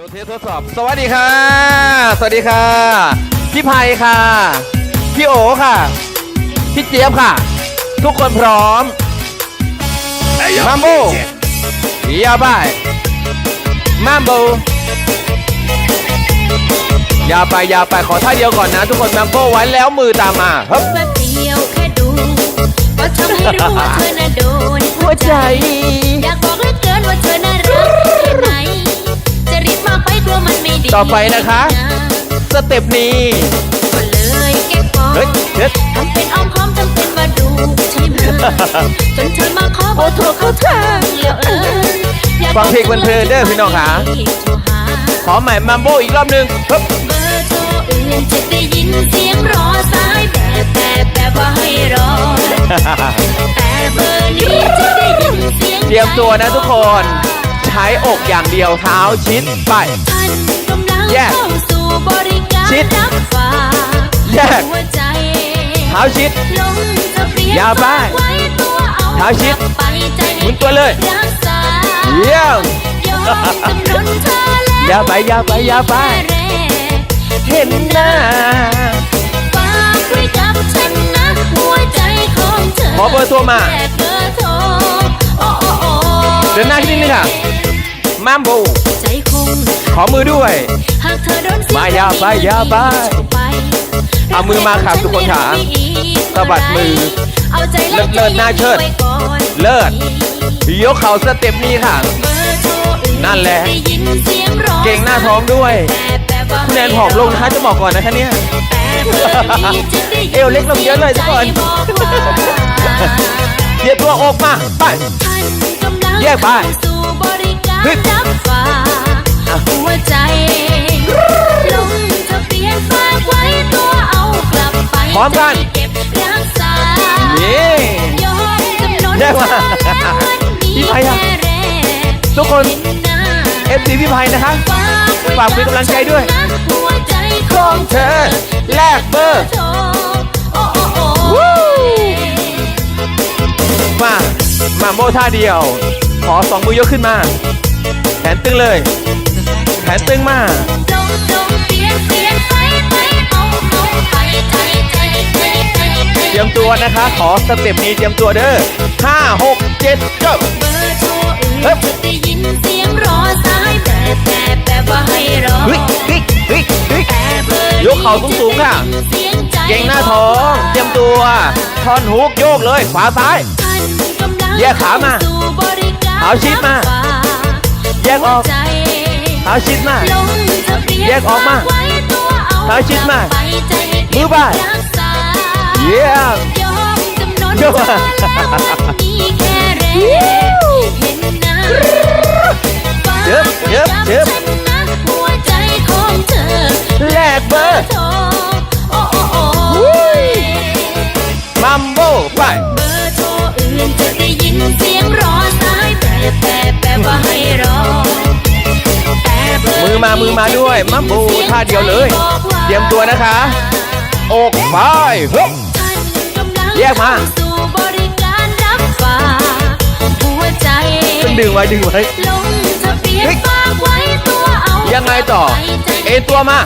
โลเทสทดสอบ สวัสดีค่ะ สวัสดีค่ะ พี่ไพค่ะ พี่โอค่ะ พี่เจี๊ยบค่ะ ทุกคนพร้อม มัมโบยาบายมัมโบยาไปยาไปขอท่าเดียวก่อนนะ ทุกคนมัมโบไว้แล้วมือตามมาฮึบแป๊บเดียวแค่ดูก็ทำให้รู้ว่าเธอน่ะโดนหัวใจ ต่อไปนะคะ สเต็ปนี้ ก็เลยแก้ก่อนเฮ้ยเฮ้ย ทำเป็นอ้อมค้อมทำเป็นมาดูใช่ไหมจนเธอมาขอเบอร์โทรเข้าทางแล้วเอออยากฟังเพลงเพลินๆเด้อพี่น้องค่ะ โทรหาขอใหม่มัมโบอีกรอบหนึ่งฮึบเบอร์โทรอื่นจะได้ยินเสียงรอสายแบบแบบแบบว่าให้รอ แต่เบอร์นี้จะได้ยินเสียง เตรียมตัวนะทุกคนใช้อกอย่างเดียวเท้าชิดไปท่านกำลังแยกเข้าสู่บริการชิดรับฝากแยกหัวใจเท้าชิดลงทะเบียนยาวไปฝกไว้ตัวเอาเท้าชิดกลับไปใจหมุนตัวเลยรักษาเยี่ยมยอมจำนนเธอแล้วยาวไปยาวไปยาวไปแรกเห็นหน้าฝากไว้กับฉันนะหัวใจของเธอขอเบอร์โทรมาแลกเบอร์โทรโอ้โอ้โอ้เดินหน้าขึ้นนิดนึงค่ะ มัมโบใจคงขอมือด้วย หากเธอโดนมายาวไปยาวไป เอามือมาครับทุกคนขาสะบัดมือ เอาใจเลิศเลิศหน้าเชิด เลิศยกเข่าสเต็ปนี้ค่ะ นั่นแหละ เก่งหน้าท้องด้วยคุณแนนผอมลงนะคะจะบอกก่อนนะคะเนี่ย เอร์นี้จะได้ยินเอวเล็กลงเยอะเลยทุกคนเดี๋ยวตัวอกมา ไป แยกไป ริการเฮ้ยรับฝากหัวใจลงทะเบียนฝากไว้ตัวเอากลับไปพร้อมกันจะได้เก็บรักษานี่ยอมจำนนแยกมาเธอแล้ววันนี้พี่ไพอะแค่แรกทุกคนเห็นหน้าเอฟซีพี่ไพนะคะฝากฝากเป็นกำลังใจด้วยนะหัวใจของเธอแลกเบอร์โทรโอ้โอ้โอ้วู้มามาโมท่าเดียว ขอสองมือยกขึ้นมา แขนตึงเลย แขนตึงมาจงจงเปลี่ยนเปลี่ยนไปไปเอาเอาไปใจใจใจใจใจเตรียมตัวนะคะ ขอสเต็ปนี้เตรียมตัวเด้อห้าหกเจ็ดเก้าเบอร์โทรอื่นเฮ้ยจะได้ยินเสียงรอสายแบบแบบแบบว่าให้รอเฮ้ยเฮ้ยเฮ้ยเฮ้ยแต่เบอร์ยกเข่าสูงๆค่ะเสียงใจเก่งหน้าท้อง เตรียมตัวท่อนฮุกโยกเลย ขวาซ้ายท่านกำลังแยกขามาเข้สู่บริการเอาชิดมารับฝาก แยกออกหัวใจเท้าชิดมาลงทะเบียนแยกออกมาฝไว้ตัวเอาเท้าชิดมากลับไปใจให้มืเก็อบบ่ายรักษาเยี่ยมยอมจำนนยกมาเธอแล้ววันนี้แค่แรกเห็นหน้าฝากเจ็บเจ็บไว้เจ็บ อมามือมาด้วยมัมโบท่าเดียวเลย เตรียมตัวนะคะอกไปฮึบท่านกำลังแยกมาเข้สู่บริการรับฝากหัวใจขึ้นดึงไว้ดึงไว้ลงทะเบียนเฮ้ยฝากไว้ตัวเอายังไงต่อไปใจเอ็นตัวมา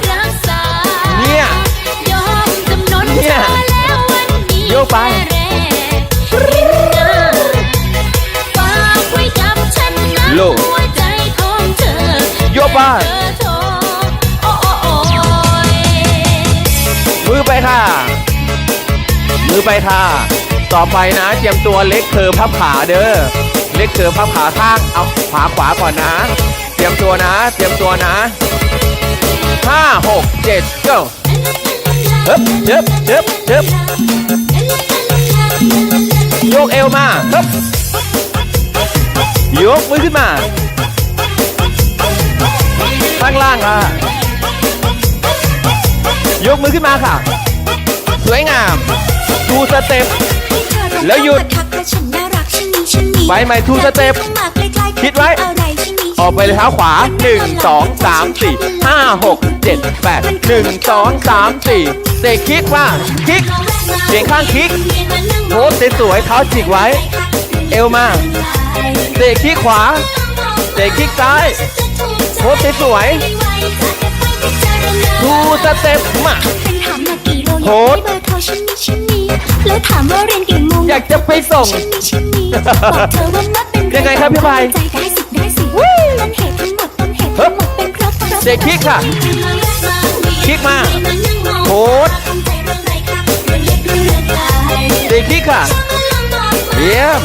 มือไปค่ะต่อไปนะเตรียมตัวเล็กเธอพับขาเด้อ เล็กเธอพับขาข้าง เอาขาขวาก่อนนะ เตรียมตัวนะ เตรียมตัวนะห้าหกเจ็ดเก้าเฮ้บเจ็บเจ็บเจ็บยกเอวมาเฮ้บยกมือขึ้นมาข้างล่างค่ะ ยกมือขึ้นมาค่ะ วยงาม ทูสเต็ป แล้วหยุดไปใหม่ two step คิดไว้ ออกไปเลยเท้าขวา 1 2 3 4 5 6 7 8 1 2 3 4เตะคลิกว่าคลิกเสียงข้างคลิกโพสสวยๆเท้าจิกไว้ เอวมาเตะคลิกขวาเตะคลิกซ้ายจะถูกใจโพสสวยๆทูสเต็ปมา โลโพอยากสได้เบอร์โทรฉันมีฉันมีแล้วถามว่าเรียนกี่โมงอยากจะไปส่งฉันมีฉันมีบอกเธอว่ามาเป็นยังไงครับพี่พายใจได้สิได้สิต้นเหตุทั้งหมดต้นเหตุทั้งหมดเป็นเพราะเพราะเด็กคิกค่ะคลิกมาโพสต์เด็กคิกค่ะเยี่ยม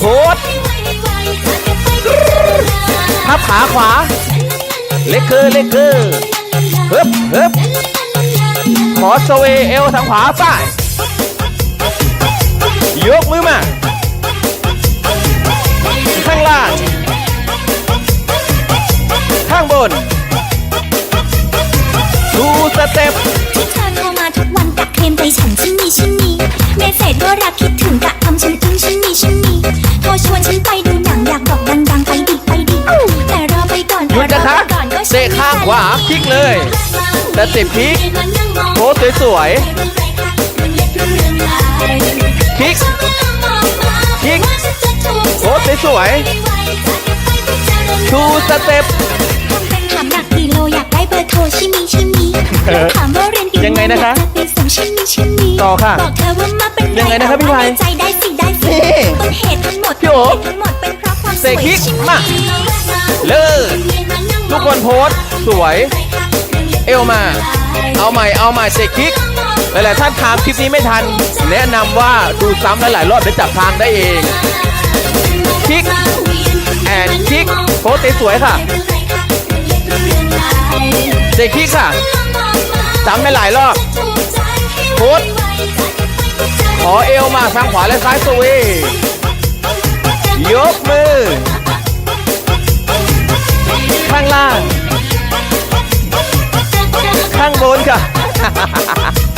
โพสต์ทับขาขวา เล็กคือเล็กคือเฮึบเฮึบข อสเวย์เอวทางขวาไปยกมือมาข้างล่าง ข้างบน ดูสเต็ปที่เธอโทรมาทุกวันกะเคลมใจฉันฉันมีฉันมีเมสเซจว่ารักคิดถึงกะทำฉันอึ้งฉันมีฉันมีโทรชวนฉันไปดูหนังอยากบอกดังๆไปดิไปดิแต่รอไปก่อนหยุดนะคะแต่รอไปก่อนก็ฉันเตะข้างขวาคลิกเลยสเต็ปพลิกโพ สสวยๆคลิกคลิกโพสสวยๆทูสเต็ปเป็นถามหนักกี่โลอยากได้เบอร์โทรชิมีชิมีแล้วถามว่าเรียนกี่โมยังไงนะคะอยากจไปส่งชิมีชิมีต่อค่ะบอกเธอว่ามาเป็นยังไงนะครับพี่พายใจได้สิได้สินี่ต้นเหตุทั้งหมดพี่โอ๋ต้นเหตุทั้งหมดเป็นเพราะความสเสวยกคลิกชิมีมาเลิกทุกคนโพสต์สวย เอวมา เอาใหม่เอาใหม่เสกคลิกหลายๆท่านถามคลิปนี้ไม่ทัน แนะนำว่าดูซ้ำหลายๆรอบเดี๋ยวจับทางได้เองคลิกแอนคลิกโพสต์สวยค่ะเสกคลิกค่ะซ้ำไปหลายรอบโพสต์ขอเอวมาทางขวาและซ้ายสวียกมือางล่างข้างบนค่ะ